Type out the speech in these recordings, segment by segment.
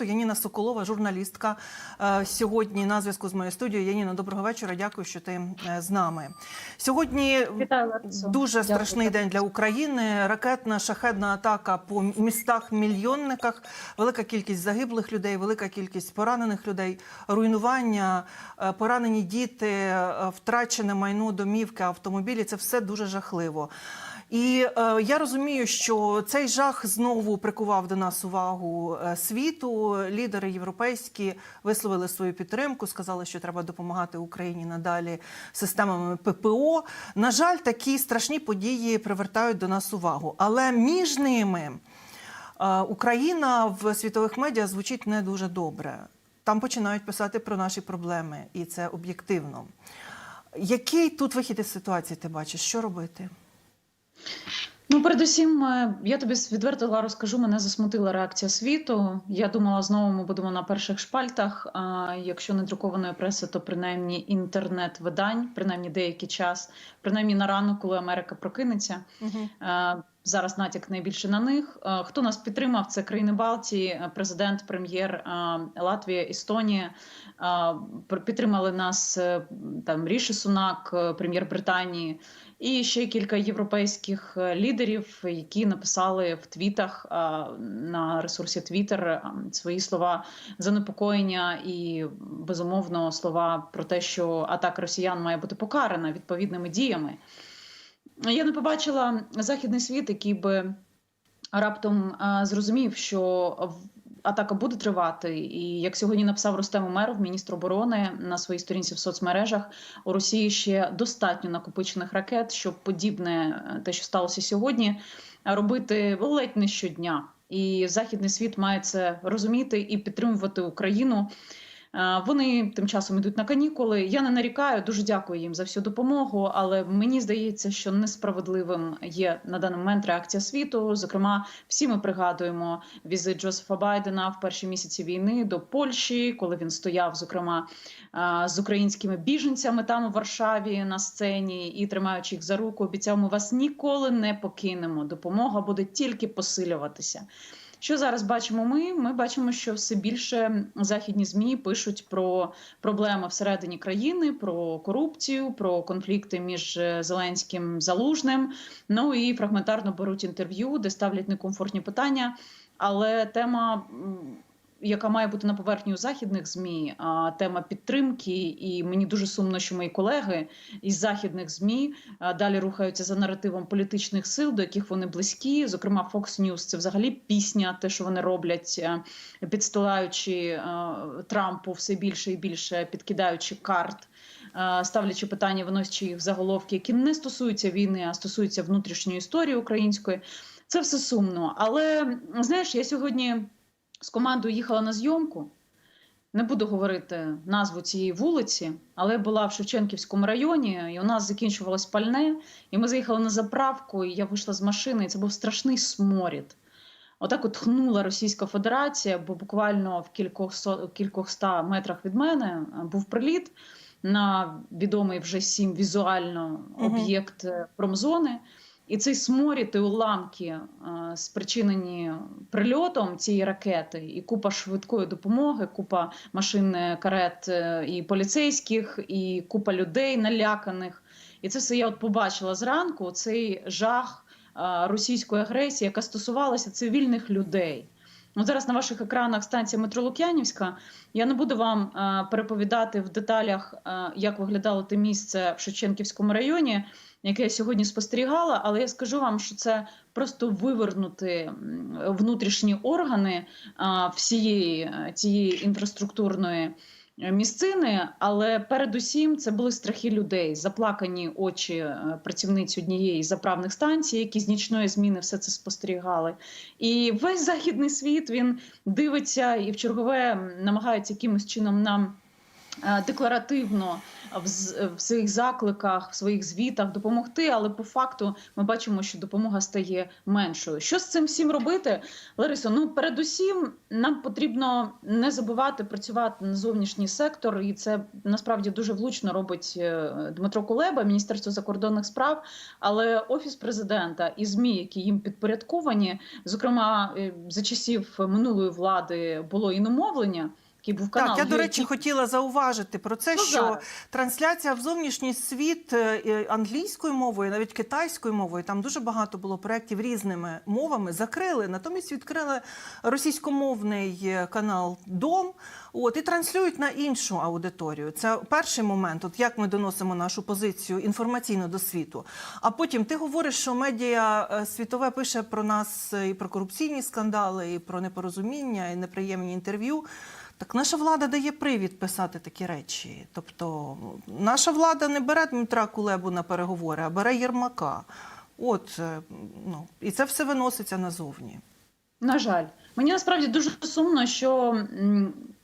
фронту. Яніна Соколова, журналістка. е, Сьогодні на зв'язку з моєю студією. Яніна, доброго вечора. Дякую, що ти е, з нами. Сьогодні Вітаю, дуже Дякую. страшний день для України. Ракетна шахедна атака по містах мільйонниках. Велика кількість загиблих людей, велика кількість поранених людей, руйнування, е, поранені діти, втрачене майно, домівки, автомобілі. Це все дуже жахливо. І е, я розумію, що цей жах знову прикував до нас увагу е, світу. Лідери європейські висловили свою підтримку, сказали, що треба допомагати Україні надалі системами ППО. На жаль, такі страшні події привертають до нас увагу. Але між ними е, Україна в світових медіа звучить не дуже добре. Там починають писати про наші проблеми, і це об'єктивно. Який тут вихід із ситуації ти бачиш? Що робити? Ну, передусім, е, я тобі відверто Ларо скажу, мене засмутила реакція світу. Я думала, знову ми будемо на перших шпальтах. А якщо не друкованої преси, то принаймні інтернет-видань, принаймні деякий час, принаймні на ранок, коли Америка прокинеться. Угу. Зараз натяк найбільше на них. Е, Хто нас підтримав? Це країни Балтії, президент, прем'єр Латвія, Естонія. Підтримали нас там Ріші Сунак, прем'єр Британії, і ще кілька європейських е, лідерів, які написали в твітах е, на ресурсі е, свої слова занепокоєння і безумовно слова про те, що атака росіян має бути покарана відповідними діями. Я не побачила західний світ, який би раптом зрозумів, що атака буде тривати. І як сьогодні написав Рустем Умеров, міністр оборони на своїй сторінці в соцмережах, у Росії ще достатньо накопичених ракет, щоб подібне е, те, що сталося сьогодні, робити ледь не щодня. І західний світ має це розуміти і підтримувати Україну. Е, Вони тим часом йдуть на канікули. Я не нарікаю, дуже дякую їм за всю допомогу. Але мені здається, що несправедливим є на даний момент реакція світу. Зокрема, всі ми пригадуємо візит Джозефа Байдена в перші місяці війни до Польщі, коли він стояв, зокрема, е, з українськими біженцями там у Варшаві на сцені і тримаючи їх за руку, обіцяв, ми вас ніколи не покинемо. Допомога буде тільки посилюватися. Що зараз бачимо ми? Ми бачимо, що все більше західні змі пишуть про проблеми всередині країни, про корупцію, про конфлікти між е, Зеленським Залужним. Ну і фрагментарно беруть інтерв'ю, де ставлять некомфортні питання. Але тема. Яка має бути на поверхні у західних змі, тема підтримки, і мені дуже сумно, що мої колеги із західних змі далі рухаються за наративом політичних сил, до яких вони близькі. Зокрема, Fox News – це взагалі пісня, те, що вони роблять, е, підстилаючи е, Трампу все більше і більше, підкидаючи карт. е, Ставлячи питання, виносячи їх в заголовки, які не стосуються війни, а стосуються внутрішньої історії української, це все сумно. Але знаєш, я сьогодні з командою їхала на зйомку. Не буду говорити назву цієї вулиці, але була в Шевченківському районі, і у нас закінчувалось пальне. І ми заїхали на заправку, і я вийшла з машини, і це був страшний сморід. Отак от хнула Російська Федерація, бо буквально в кількох, кількох ста метрах від мене е, був приліт на відомий вже всім візуально об'єкт е, промзони. І цей сморід і уламки, е, спричинені прильотом цієї ракети, і купа швидкої допомоги, купа машин е, карет е, і поліцейських, і купа людей наляканих. І це все я от побачила зранку. Цей жах російської агресії, яка стосувалася цивільних людей. От зараз на ваших екранах станція метро Лук'янівська. Я не буду вам переповідати в деталях, як виглядало те місце в Шевченківському районі, яке я сьогодні спостерігала, але я скажу вам, що це просто вивернути внутрішні органи всієї е, цієї інфраструктурної е, місцини. Але передусім це були страхи людей, заплакані очі е, працівниць однієї заправних станцій, які з нічної зміни все це спостерігали. І весь західний світ він дивиться і в чергове намагається якимось чином нам декларативно в, своїх закликах, в своїх звітах допомогти, але по факту ми бачимо, що допомога стає меншою. Що з цим всім робити, Ларисо? Ну передусім, нам потрібно не забувати працювати на зовнішній сектор, і це насправді дуже влучно робить е, Дмитро Кулеба, Міністерство закордонних справ. Але офіс президента і змі, які їм підпорядковані, зокрема е, за часів минулої влади було іномовлення. Який був канал Так, я до речі хотіла зауважити про це, Ну, що зараз. трансляція в зовнішній світ е, англійською мовою, навіть китайською мовою, там дуже багато було проєктів різними мовами. Закрили, натомість відкрили російськомовний е, канал Дом. От і транслюють на іншу аудиторію. Це перший момент, от як ми доносимо нашу позицію інформаційно до світу. А потім ти говориш, що медіа е, світове пише про нас і про корупційні скандали, і про непорозуміння, і неприємні інтерв'ю. Так наша влада дає привід писати такі речі. Тобто наша влада не бере Дмитра Кулебу на переговори, а бере Єрмака. От е, ну і це все виноситься назовні. На жаль, мені насправді дуже сумно, що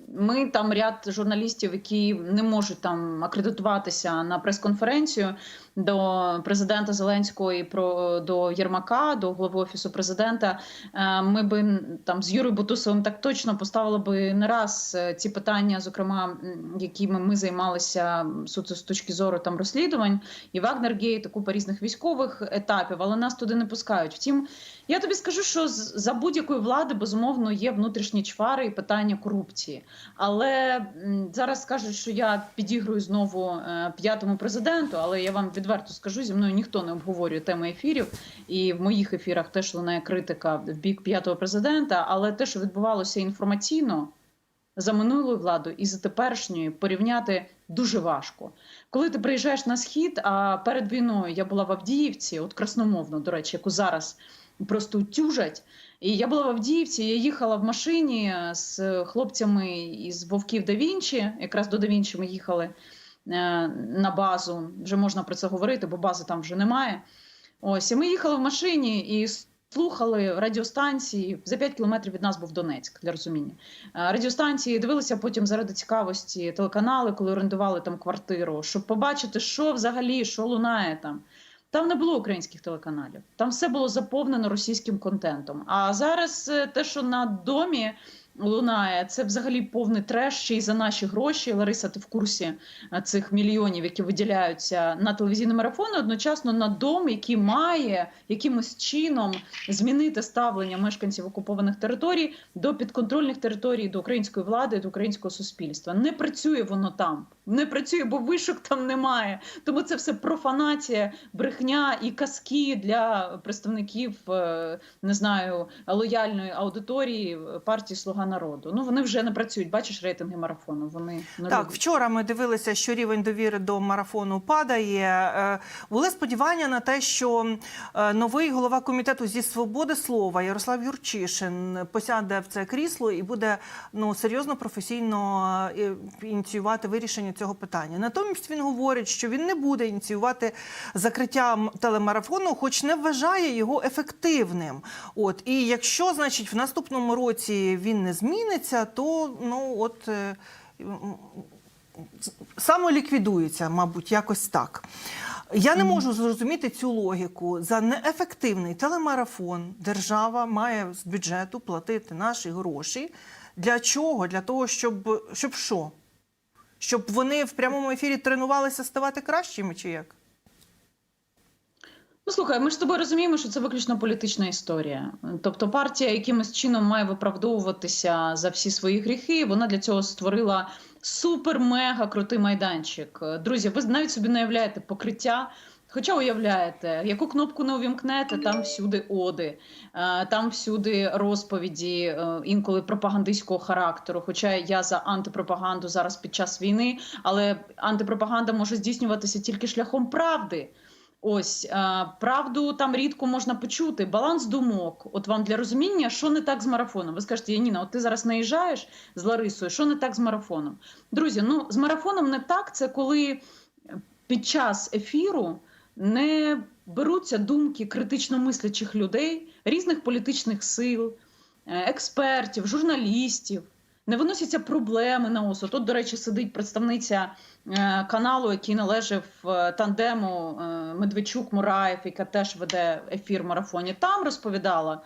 ми там ряд журналістів, які не можуть там акредитуватися на прес-конференцію до президента Зеленського і про до Єрмака, до голови офісу президента. Е, Ми би там з Юрою Бутусовим так точно поставили би не раз е, ці питання, зокрема, якими ми займалися суто з точки зору там розслідувань і Вагнергейт, і купа різних військових етапів, але нас туди не пускають. Втім, я тобі скажу, що за будь-якої влади безумовно є внутрішні чвари і питання корупції. Але зараз скажуть, що я підігрую знову е, п'ятому президенту. Але я вам відверто скажу, зі мною ніхто не обговорює теми ефірів, і в моїх ефірах теж лунає критика в бік п'ятого президента. Але те, що відбувалося інформаційно за минулою владою і за теперішньою, порівняти дуже важко. Коли ти приїжджаєш на схід, а перед війною я була в Авдіївці, от красномовно, до речі, яку зараз просто тюжать. І я була в Авдіївці, я їхала в машині з хлопцями із Вовків да Вінчі. Якраз до да Вінчі ми їхали на базу. Вже можна про це говорити, бо бази там вже немає. Ось, і ми їхали в машині і слухали радіостанції. За 5 кілометрів від нас був Донецьк для розуміння. Е, Радіостанції дивилися потім заради цікавості телеканали, коли орендували там квартиру, щоб побачити, що взагалі, що лунає там. Там не було українських телеканалів, там все було заповнено російським контентом. А зараз е, те, що на домі лунає, це взагалі повний треш ще й за наші гроші. Лариса, ти в курсі е, цих мільйонів, які виділяються на телевізійні марафони, одночасно на дом, який має якимось чином змінити ставлення мешканців окупованих територій до підконтрольних територій, до української влади, до українського суспільства. Не працює воно там, не працює, бо вишок там немає. Тому це все профанація, брехня і казки для представників е, не знаю лояльної аудиторії е, партії Слуга народу. Ну вони вже не працюють. Бачиш рейтинги марафону. Вони не Так, роблять. вчора ми дивилися, що рівень довіри до марафону падає. Е, Були сподівання на те, що новий голова комітету зі свободи слова Ярослав Юрчишин посяде в це крісло і буде ну серйозно професійно ініціювати вирішення цього питання. Натомість він говорить, що він не буде ініціювати закриття телемарафону, хоч не вважає його ефективним. От і якщо, значить, в наступному році він не зміниться, то ну от. е, самоліквідується, мабуть, якось так. Я не можу зрозуміти цю логіку. За неефективний телемарафон держава має з бюджету платити наші гроші. Для чого? Для того, щоб, щоб що? Щоб вони в прямому ефірі тренувалися ставати кращими, чи як? Ну слухай, ми ж з тобою розуміємо, що це виключно політична історія. Тобто партія якимось чином має виправдовуватися за всі свої гріхи. Вона для цього створила супер-мега крутий майданчик. Друзі, ви навіть собі не уявляєте покриття. Хоча уявляєте, яку кнопку не увімкнете, там всюди оди, е, там всюди розповіді, е, інколи пропагандистського характеру. Хоча я за антипропаганду зараз під час війни, але антипропаганда може здійснюватися тільки шляхом правди. Ось е, правду там рідко можна почути. Баланс думок. От вам для розуміння, що не так з марафоном. Ви скажете, Яніна, от ти зараз наїжджаєш з Ларисою. Що не так з марафоном? Друзі, ну з марафоном не так. Це коли під час ефіру не беруться думки критично мислячих людей, різних політичних сил, е, експертів, журналістів. не виносяться проблеми на осуд. Тут, до речі, сидить представниця е, каналу, який належав е, тандему Медведчук Мураєв, яка теж веде ефір в марафоні. Там розповідала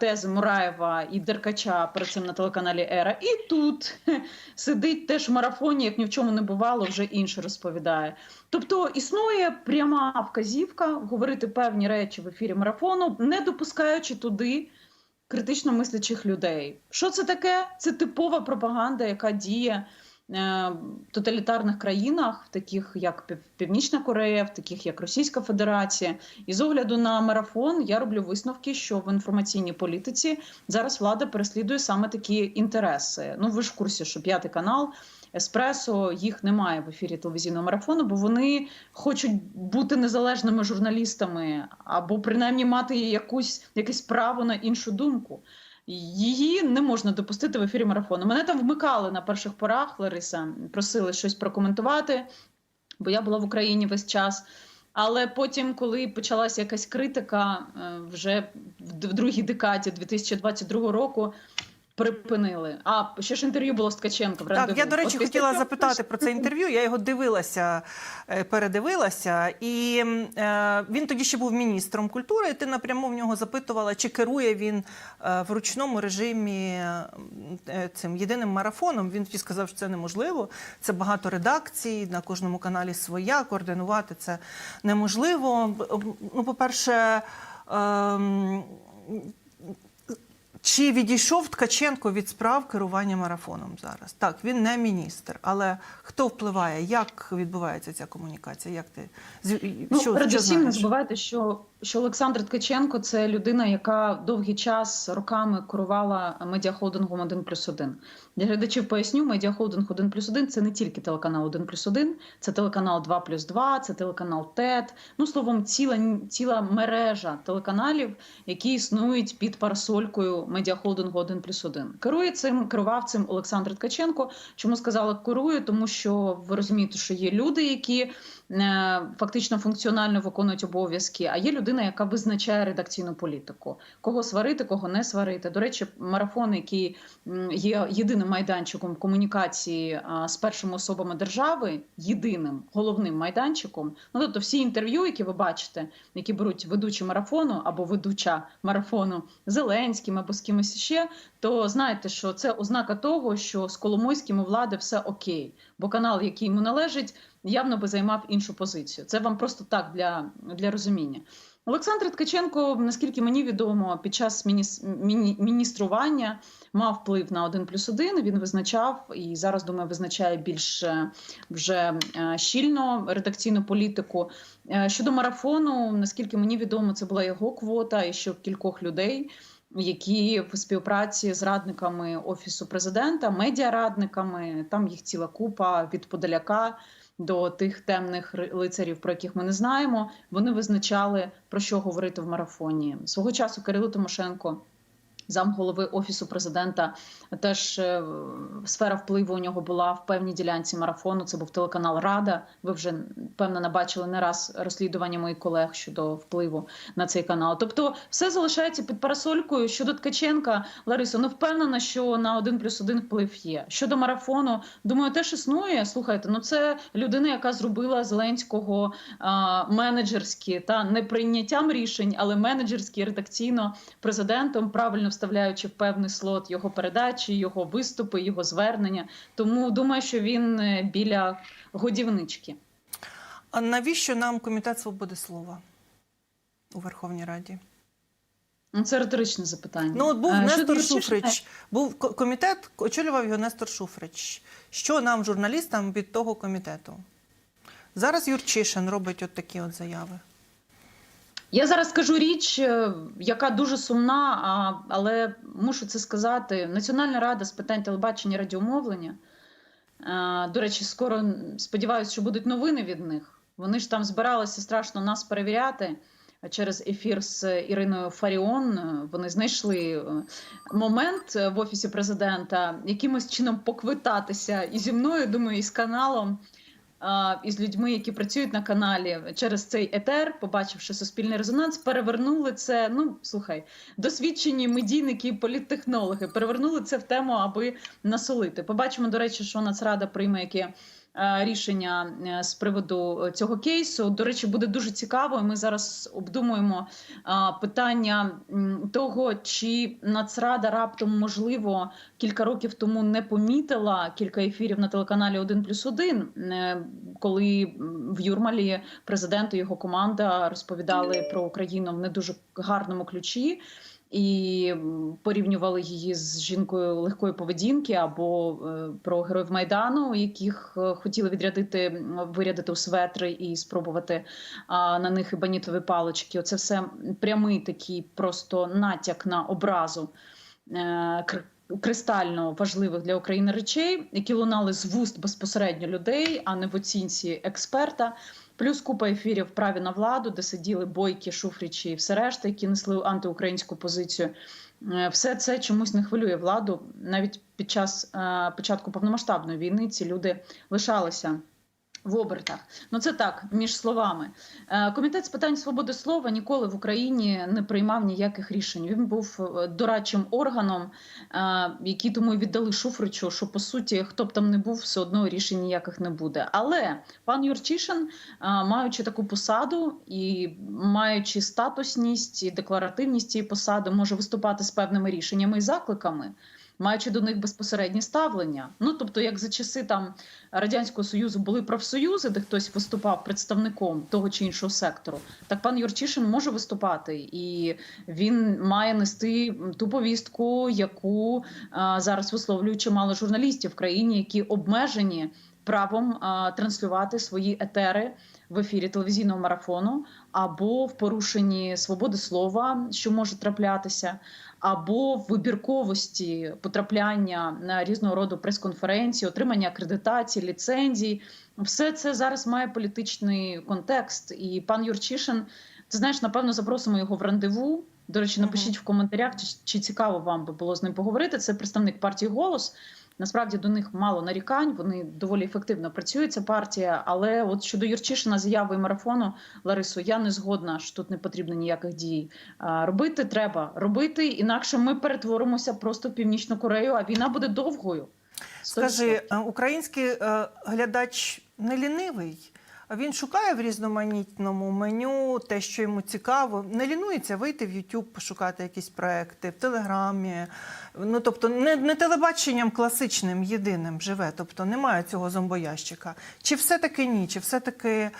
тези Мураєва і Деркача перед цим на телеканалі Ера. І тут сидить теж в марафоні, як ні в чому не бувало, вже інше розповідає. Тобто існує пряма вказівка говорити певні речі в ефірі марафону, не допускаючи туди критично мислячих людей. Що це таке? Це типова пропаганда, яка діє е, тоталітарних країнах, таких як Пів- Північна Корея, в таких як Російська Федерація. І з огляду на марафон я роблю висновки, що в інформаційній політиці зараз влада переслідує саме такі інтереси. Ну ви ж в курсі, що п'ятий канал. Еспресо їх немає в ефірі телевізійного марафону, бо вони хочуть бути незалежними журналістами або принаймні мати якусь якесь право на іншу думку. Її не можна допустити в ефірі марафону. Мене там вмикали на перших порах, Лариса, просили щось прокоментувати, бо я була в Україні весь час. Але потім, коли почалася якась критика, е, вже в другій декаді 2022 року. Припинили. А ще ж інтерв'ю було з Ткаченко. Так, я, до речі, От хотіла запитати про це інтерв'ю. Я його дивилася, е, передивилася, і е, він тоді ще був міністром культури. І ти напряму в нього запитувала, чи керує він е, в ручному режимі е, е, цим єдиним марафоном. Він тоді сказав, що це неможливо. Це багато редакцій, на кожному каналі своя, координувати це неможливо. Ну, по-перше, ем, чи відійшов Ткаченко від справ керування марафоном зараз? Так, він не міністр, але хто впливає? Як відбувається ця комунікація? Як ти Ну, що, передусім, не забувайте, що, що Олександр Ткаченко це людина, яка довгий час роками керувала медіахолдингом 1 плюс 1. Для глядачів поясню, медіахолдинг 1 плюс 1 це не тільки телеканал 1 плюс 1, це телеканал 2 плюс 2, це телеканал ТЕТ. Ну, словом, ціла, ціла мережа телеканалів, які існують під парасолькою медіахолдингу 1 плюс 1. Керує цим, керував цим Олександр Ткаченко. Чому сказала керує? Тому що ви розумієте, що є люди, які фактично функціонально виконують обов'язки, а є людина, яка визначає редакційну політику, кого сварити, кого не сварити. До речі, марафон, який є єдиним майданчиком комунікації з першими особами держави, єдиним головним майданчиком. Ну тобто, всі інтерв'ю, які ви бачите, які беруть ведучі марафону або ведуча марафону Зеленським або з кимось ще, то знаєте, що це ознака того, що з Коломойським у влади все окей, бо канал, який йому належить, явно би займав іншу позицію. Це вам просто так для, для розуміння. Олександр Ткаченко, наскільки мені відомо, під час міністрування мав вплив на 1 плюс 1, Він визначав і зараз думаю, визначає більш е, вже е, щільно редакційну політику. Е, Щодо марафону, наскільки мені відомо, це була його квота і ще кількох людей. Які в співпраці з радниками офісу президента, медіарадниками, там їх ціла купа від Подоляка до тих темних лицарів, про яких ми не знаємо. Вони визначали про що говорити в марафоні. Свого часу Кирило Тимошенко, замголови офісу президента, теж е, сфера впливу у нього була в певній ділянці марафону. Це був телеканал Рада. Ви вже певно набачили не раз розслідування моїх колег щодо впливу на цей канал. Тобто, все залишається під парасолькою щодо Ткаченка. Ларисо, ну впевнена, що на 1 плюс 1 вплив є. Щодо марафону, думаю, теж існує. Слухайте, ну це людина, яка зробила Зеленського а, менеджерські та не прийняттям рішень, але менеджерські редакційно президентом, правильно вставляючи в певний слот його передачі, його виступи, його звернення. Тому думаю, що він е, біля годівнички. А навіщо нам комітет свободи слова у Верховній Раді? Ну, Це риторичне запитання. Ну, от був щодо Нестор Юрчишина, Шуфрич, був комітет, очолював його Нестор Шуфрич. Що нам, журналістам, від того комітету? Зараз Юрчишин робить от такі от заяви. Я зараз скажу річ, е, яка дуже сумна, але мушу це сказати. Національна рада з питань телебачення і радіомовлення. е, До речі, скоро сподіваюся, що будуть новини від них. Вони ж там збиралися страшно нас перевіряти через ефір з Іриною Фаріон. Е, Вони знайшли момент в офісі президента якимось чином поквитатися і зі мною, думаю, і з каналом. Із людьми, які працюють на каналі через цей етер, побачивши суспільний резонанс, перевернули це. Ну слухай, досвідчені медійники політтехнологи перевернули це в тему, аби насолити. Побачимо, до речі, що Нацрада прийме яке. Е, Рішення е, з приводу цього кейсу до речі буде дуже цікаво. і Ми зараз обдумуємо питання того, чи Нацрада раптом можливо кілька років тому не помітила кілька ефірів на телеканалі 1 плюс 1, коли в Юрмалі президент і його команда розповідали про Україну в не дуже гарному ключі. І порівнювали її з жінкою легкої поведінки або е, про героїв майдану, яких е, хотіли відрядити вирядити у светри і спробувати на них ібанітові палички. Оце все прямий такий просто натяк на образу е, кр- кристально важливих для України речей, які лунали з вуст безпосередньо людей, а не в оцінці експерта. Плюс купа ефірів праві на владу, де сиділи бойки, шуфрічі і все решта, які несли антиукраїнську позицію. Е, Все це чомусь не хвилює владу. Навіть під час е, початку повномасштабної війни ці люди лишалися в обертах. Ну це так, між словами. Е, Комітет з питань свободи слова ніколи в Україні не приймав ніяких рішень. Він був е, дорадчим органом, е, який тому і віддали Шуфричу, що по суті, хто б там не був, все одно рішень ніяких не буде. Але пан Юрчишин, маючи таку посаду і маючи статусність і декларативність цієї посади, може виступати з певними рішеннями і закликами. Маючи до них безпосереднє ставлення, ну тобто, як за часи там радянського союзу були профсоюзи, де хтось виступав представником того чи іншого сектору, так пан Юрчишин може виступати, і він має нести ту повістку, яку а, зараз висловлюють чимало журналістів в країні, які обмежені правом а, транслювати свої етери в ефірі телевізійного марафону або в порушенні свободи слова, що може траплятися, або в вибірковості потрапляння на різного роду прес-конференції, отримання акредитації, ліцензій. Все це зараз має політичний контекст. І пан Юрчишин, ти знаєш, напевно, запросимо його в рандеву. До речі, напишіть в коментарях, чи, чи цікаво вам би було з ним поговорити. Це представник партії голос. Насправді до них мало нарікань. Вони доволі ефективно працюють. Ця партія. Але от щодо Юрчишина, заяви і марафону Ларисо, я не згодна, що тут не потрібно ніяких дій. Робити треба робити, інакше ми перетворимося просто в північну Корею, а війна буде довгою. Сто Скажи, е, український е, глядач не лінивий. Він шукає в різноманітному меню те, що йому цікаво. Не лінується вийти в YouTube, пошукати якісь проекти, в Телеграмі. Ну тобто, не, не телебаченням класичним єдиним живе, тобто немає цього зомбоящика. Чи все-таки ні? Чи все-таки е,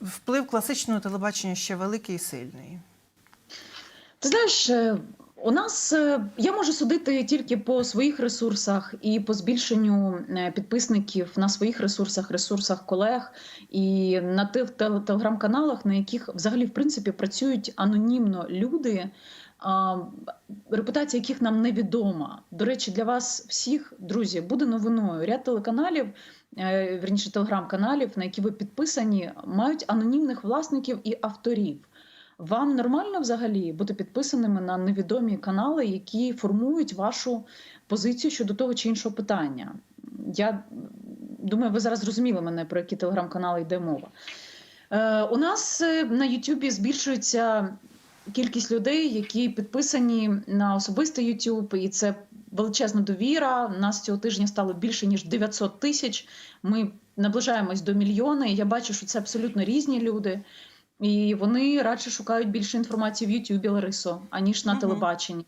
вплив класичного телебачення ще великий і сильний? Ти знаєш, е, у нас е, я можу судити тільки по своїх ресурсах і по збільшенню е, підписників на своїх ресурсах, ресурсах колег і на тих тел- телеграм-каналах, на яких взагалі в принципі працюють анонімно люди. Репутація яких нам невідома. До речі, для вас всіх, друзі, буде новиною. Ряд телеканалів, е, верніше телеграм-каналів, на які ви підписані, мають анонімних власників і авторів. Вам нормально взагалі бути підписаними на невідомі канали, які формують вашу позицію щодо того чи іншого питання? Я думаю, ви зараз зрозуміли мене, про які телеграм-канали йде мова. Е, у нас е, на Ютубі збільшується кількість людей, які підписані на особистий YouTube, і це величезна довіра. Нас цього тижня стало більше ніж 900 тисяч. Ми наближаємось до мільйона. І я бачу, що це абсолютно різні люди. І вони радше шукають більше інформації в Ютубі Ларисо, аніж на Мгм. телебаченні.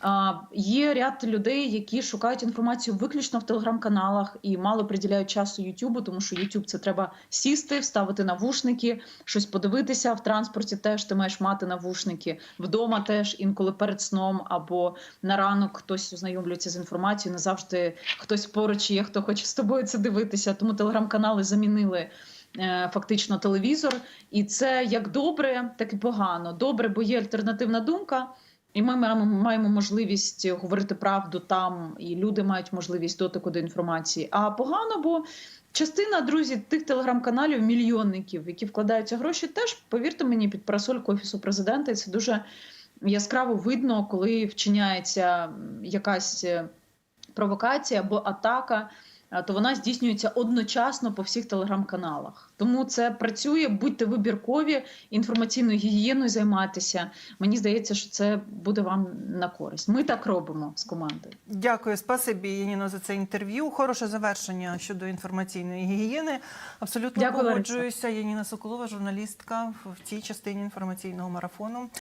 А, є ряд людей, які шукають інформацію виключно в телеграм-каналах і мало приділяють часу Ютубу, тому що Ютуб це треба сісти, вставити навушники, щось подивитися. В транспорті теж ти маєш мати навушники. Вдома теж інколи перед сном або на ранок хтось ознайомлюється з інформацією. Не завжди хтось поруч є, хто хоче з тобою це дивитися. Тому телеграм-канали замінили. Е, Фактично телевізор, і це як добре, так і погано. Добре, бо є альтернативна думка, і ми маємо, можливість говорити правду там, і люди мають можливість дотику до інформації. А погано, бо частина друзі тих телеграм-каналів, мільйонників, які вкладаються гроші, теж повірте мені під парасольку офісу президента. І це дуже яскраво видно, коли вчиняється якась е, провокація або атака. Е, то вона здійснюється одночасно по всіх телеграм-каналах. Тому це працює. Будьте вибіркові, інформаційною гігієною займатися. Мені здається, що це буде вам на користь. Ми так робимо з командою. Дякую, спасибі, Яніно, за це інтерв'ю. Хороше завершення щодо інформаційної гігієни. Абсолютно погоджуюся. Яніна Соколова, журналістка в цій частині інформаційного марафону.